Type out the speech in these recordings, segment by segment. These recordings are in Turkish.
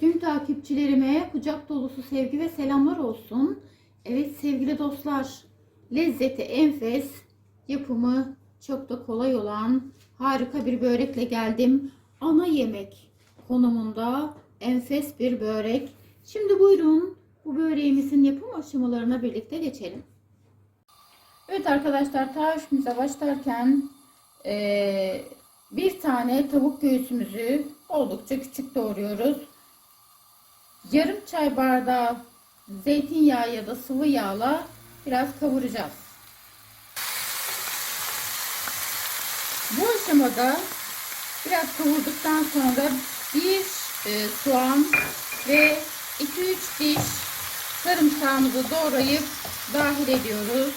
Tüm takipçilerime kucak dolusu sevgi ve selamlar olsun. Evet sevgili dostlar, lezzeti enfes, yapımı çok da kolay olan harika bir börekle geldim. Ana yemek konumunda enfes bir börek. Şimdi buyurun bu böreğimizin yapım aşamalarına birlikte geçelim. Evet arkadaşlar tarifimize başlarken eee, bir tane tavuk göğsümüzü oldukça küçük doğruyoruz. Yarım çay bardağı zeytinyağı ya da sıvı yağla biraz kavuracağız. Bu aşamada biraz kavurduktan sonra bir e, soğan ve 2-3 diş sarımsağımızı doğrayıp dahil ediyoruz.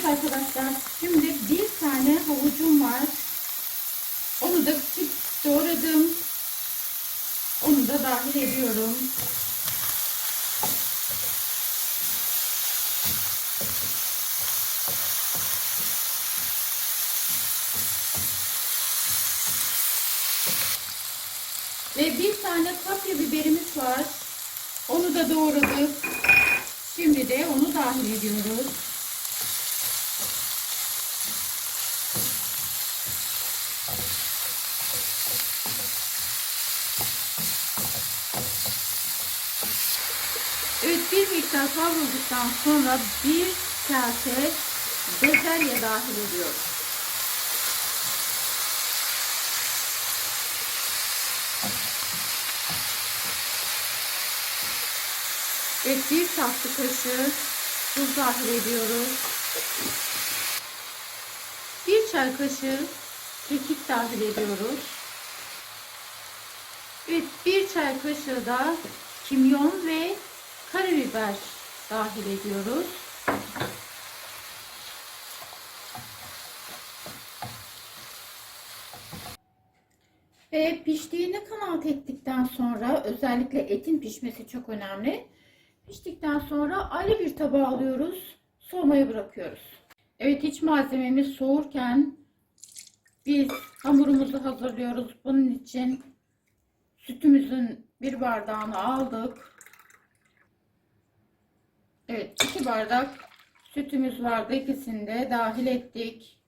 Evet arkadaşlar şimdi bir tane havucum var. Onu da küçük doğradım. Onu da dahil ediyorum. Ve bir tane kapya biberimiz var. Onu da doğradık. Şimdi de onu dahil ediyoruz. Evet bir miktar kavrulduktan sonra bir kase bezelye dahil ediyoruz. Evet bir tatlı kaşığı tuz dahil ediyoruz. Bir çay kaşığı kekik dahil ediyoruz. Evet bir çay kaşığı da kimyon ve karabiber dahil ediyoruz. Ve piştiğini kanaat ettikten sonra özellikle etin pişmesi çok önemli. Piştikten sonra ayrı bir tabağa alıyoruz. Soğumaya bırakıyoruz. Evet iç malzememiz soğurken biz hamurumuzu hazırlıyoruz. Bunun için sütümüzün bir bardağını aldık. Evet iki bardak sütümüz vardı. İkisini de dahil ettik.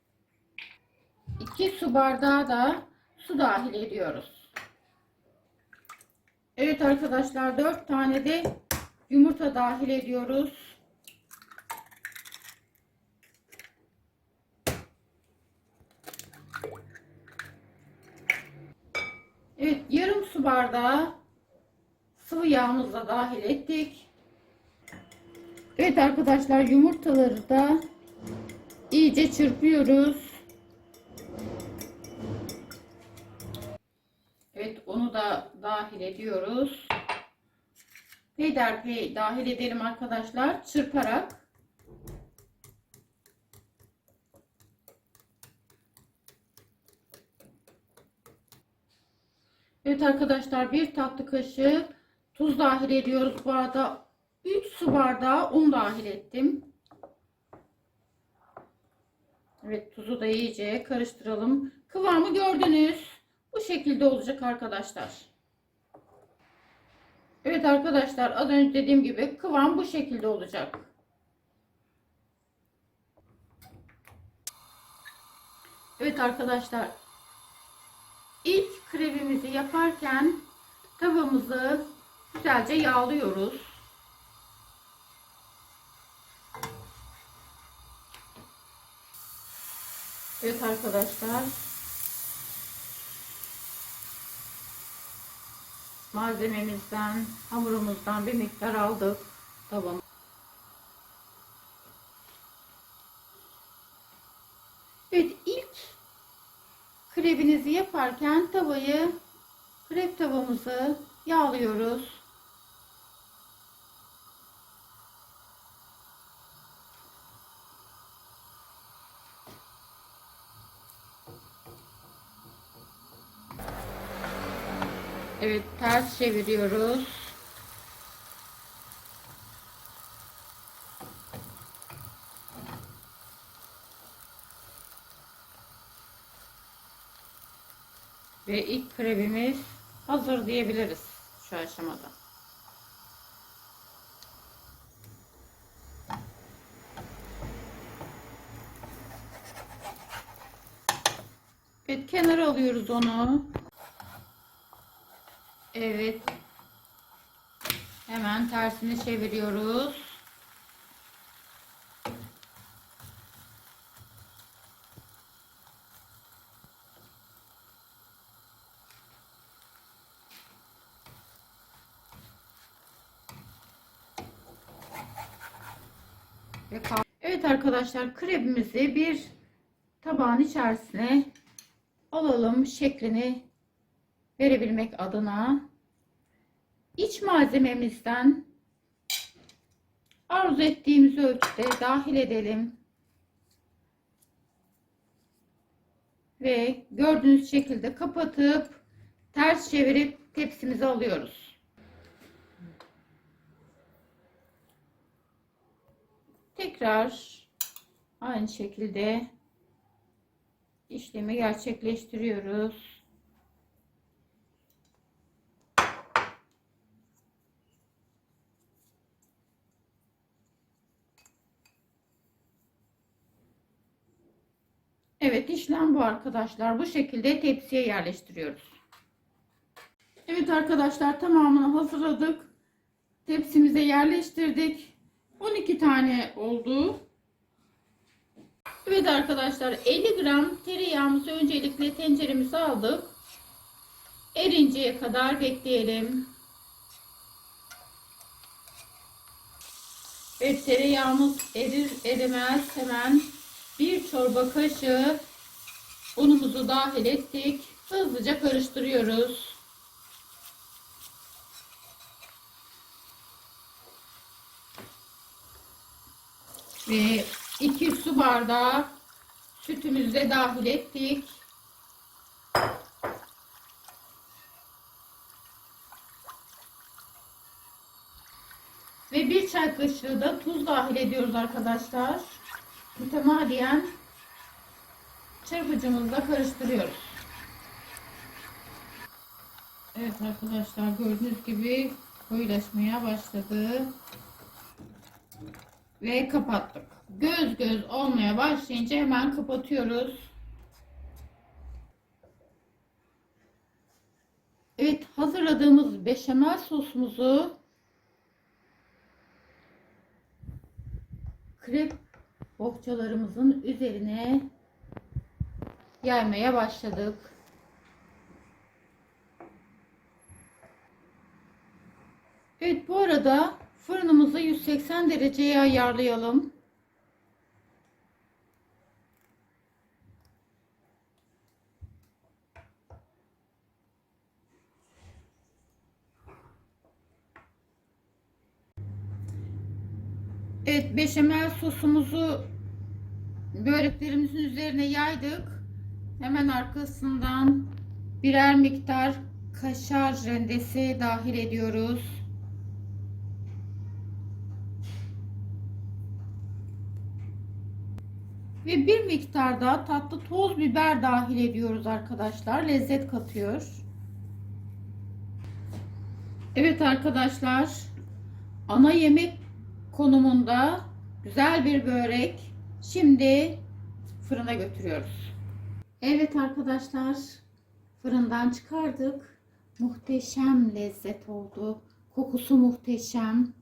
2 su bardağı da su dahil ediyoruz. Evet arkadaşlar 4 tane de yumurta dahil ediyoruz. Evet yarım su bardağı sıvı yağımızı da dahil ettik. Evet arkadaşlar yumurtaları da iyice çırpıyoruz. Evet onu da dahil ediyoruz. Peyderpey dahil edelim arkadaşlar çırparak. Evet arkadaşlar bir tatlı kaşığı tuz dahil ediyoruz. Bu arada 3 su bardağı un dahil ettim. Evet tuzu da iyice karıştıralım. Kıvamı gördünüz. Bu şekilde olacak arkadaşlar. Evet arkadaşlar az önce dediğim gibi kıvam bu şekilde olacak. Evet arkadaşlar ilk krevimizi yaparken tavamızı güzelce yağlıyoruz. Evet arkadaşlar. Malzememizden, hamurumuzdan bir miktar aldık. Tavam. Evet ilk krebinizi yaparken tavayı krep tavamızı yağlıyoruz. ters çeviriyoruz. Ve ilk krevimiz hazır diyebiliriz şu aşamada. Evet kenara alıyoruz onu. Evet. Hemen tersini çeviriyoruz. Evet arkadaşlar krebimizi bir tabağın içerisine alalım şeklini verebilmek adına iç malzememizden arzu ettiğimiz ölçüde dahil edelim. Ve gördüğünüz şekilde kapatıp ters çevirip tepsimize alıyoruz. Tekrar aynı şekilde işlemi gerçekleştiriyoruz. Evet işlem bu arkadaşlar. Bu şekilde tepsiye yerleştiriyoruz. Evet arkadaşlar tamamını hazırladık. Tepsimize yerleştirdik. 12 tane oldu. Evet arkadaşlar 50 gram tereyağımızı öncelikle tenceremize aldık. Erinceye kadar bekleyelim. Evet tereyağımız erir erimez hemen bir çorba kaşığı unumuzu dahil ettik. Hızlıca karıştırıyoruz. Ve 2 su bardağı sütümüzü de dahil ettik. Ve bir çay kaşığı da tuz dahil ediyoruz arkadaşlar. Mütemadiyen çırpıcımızla karıştırıyoruz. Evet arkadaşlar gördüğünüz gibi koyulaşmaya başladı. Ve kapattık. Göz göz olmaya başlayınca hemen kapatıyoruz. Evet hazırladığımız beşamel sosumuzu krep bohçalarımızın üzerine yaymaya başladık. Evet bu arada fırınımızı 180 dereceye ayarlayalım. Evet beşamel sosumuzu böreklerimizin üzerine yaydık. Hemen arkasından birer miktar kaşar rendesi dahil ediyoruz. Ve bir miktar da tatlı toz biber dahil ediyoruz arkadaşlar. Lezzet katıyor. Evet arkadaşlar. Ana yemek konumunda güzel bir börek. Şimdi fırına götürüyoruz. Evet arkadaşlar. Fırından çıkardık. Muhteşem lezzet oldu. Kokusu muhteşem.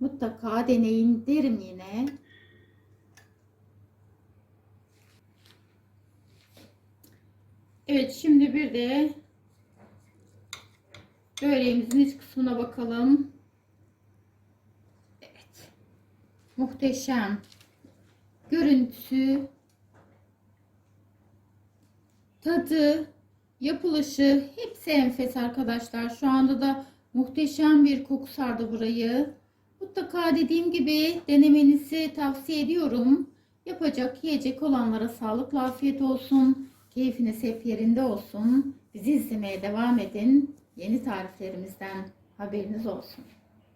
Mutlaka deneyin derim yine. Evet şimdi bir de böreğimizin iç kısmına bakalım. Evet. Muhteşem. Görüntüsü, tadı, yapılışı hepsi enfes arkadaşlar. Şu anda da muhteşem bir koku sardı burayı. Mutlaka dediğim gibi denemenizi tavsiye ediyorum. Yapacak, yiyecek olanlara sağlıklı afiyet olsun. Keyfiniz hep yerinde olsun. Bizi izlemeye devam edin. Yeni tariflerimizden haberiniz olsun.